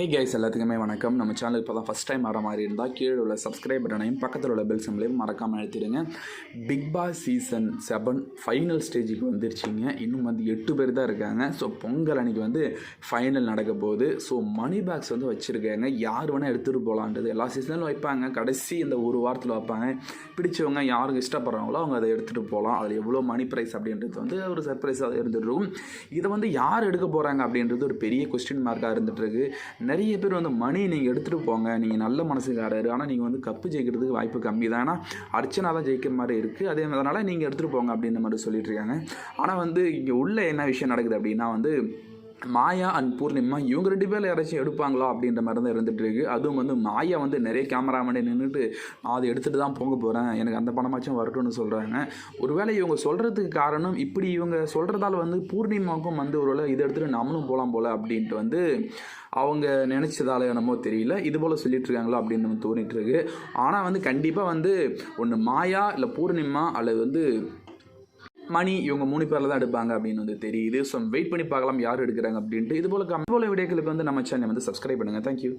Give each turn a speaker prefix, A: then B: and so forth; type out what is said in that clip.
A: Hey guys எல்லாத்துக்குமே வணக்கம். நம்ம சேனல் இப்போ தான் ஃபஸ்ட் டைம் வர மாதிரி இருந்தால் கீழே உள்ள சப்ஸ்கிரைப் பட்டனையும் பக்கத்தில் உள்ள பெல் சிம்லையும் மறக்காமல் எழுத்திடுங்க Bigg Boss season seven final ஸ்டேஜுக்கு வந்துருச்சிங்க. இன்னும் வந்து எட்டு பேர் தான் இருக்காங்க. ஸோ பொங்கல் அன்னைக்கு வந்து ஃபைனல் நடக்க போகுது. ஸோ மணி பேக்ஸ் வந்து வச்சுருக்காங்க. யார் வேணால் எடுத்துகிட்டு போகலான்றது எல்லா சீசனிலும் வைப்பாங்க. கடைசி இந்த ஒரு வாரத்தில் வைப்பாங்க. பிடிச்சவங்க யாருக்கு இஷ்டப்படுறாங்களோ அவங்க அதை எடுத்துகிட்டு போகலாம் அதில் எவ்வளோ மணி ப்ரைஸ் அப்படின்றது வந்து ஒரு சர்ப்ரைஸாக இருந்துட்டு இருக்கும். இதை வந்து யார் எடுக்க போகிறாங்க அப்படின்றது ஒரு பெரிய கொஸ்டின் மார்க்காக இருந்துட்டு நிறைய பேர் வந்து மணி நீங்கள் எடுத்துகிட்டு போங்க. நீங்கள் நல்ல மனசுக்காரர். ஆனால் நீங்கள் வந்து கப்பு ஜெயிக்கிறதுக்கு வாய்ப்பு கம்மி தான். ஏன்னா அர்ச்சனா தான் ஜெயிக்கிற மாதிரி இருக்குது அதே அதனால் நீங்கள் எடுத்துகிட்டு போங்க அப்படின்ற மாதிரி சொல்லிட்டு இருக்காங்க. ஆனால் வந்து இங்கே உள்ள என்ன விஷயம் நடக்குது அப்படின்னா வந்து மாயா அண்ட் பூர்ணிமா இவங்க ரெண்டு பேரில் யாராச்சும் எடுப்பாங்களா அப்படின்ற மாதிரி தான் இருந்துகிட்டு இருக்குது அதுவும் வந்து மாயா வந்து நிறைய கேமராமேனே நின்றுட்டு நான் அதை எடுத்துகிட்டு தான் போக போகிறேன் எனக்கு அந்த பணமாச்சும் வரட்டும்னு சொல்கிறாங்க ஒருவேளை இவங்க சொல்கிறதுக்கு காரணம் இப்படி இவங்க சொல்கிறதால வந்து பூர்ணிமாவுக்கும் வந்து ஒருவேளை இதை எடுத்துகிட்டு நம்மளும் போகலாம் போல் அப்படின்ட்டு வந்து அவங்க நினச்சதால என்னமோ தெரியல. இது போல் சொல்லிட்டு இருக்காங்களோ அப்படின்னு நம்ம தோணிட்டு இருக்கு. ஆனால் வந்து கண்டிப்பாக வந்து ஒன்று மாயா இல்லை பூர்ணிமா அல்லது வந்து மணி இவங்க மூணு பேரில் தான் எடுப்பாங்க அப்படின்னு வந்து தெரியுது. ஸோ வெயிட் பண்ணி பார்க்கலாம் யார் எடுக்கிறாங்க அப்படின்ட்டு. இது போல போல வீடியோக்களுக்கு வந்து நம்ம சேனல் வந்து சப்ஸ்கிரைப் பண்ணுங்கள் தேங்க்யூ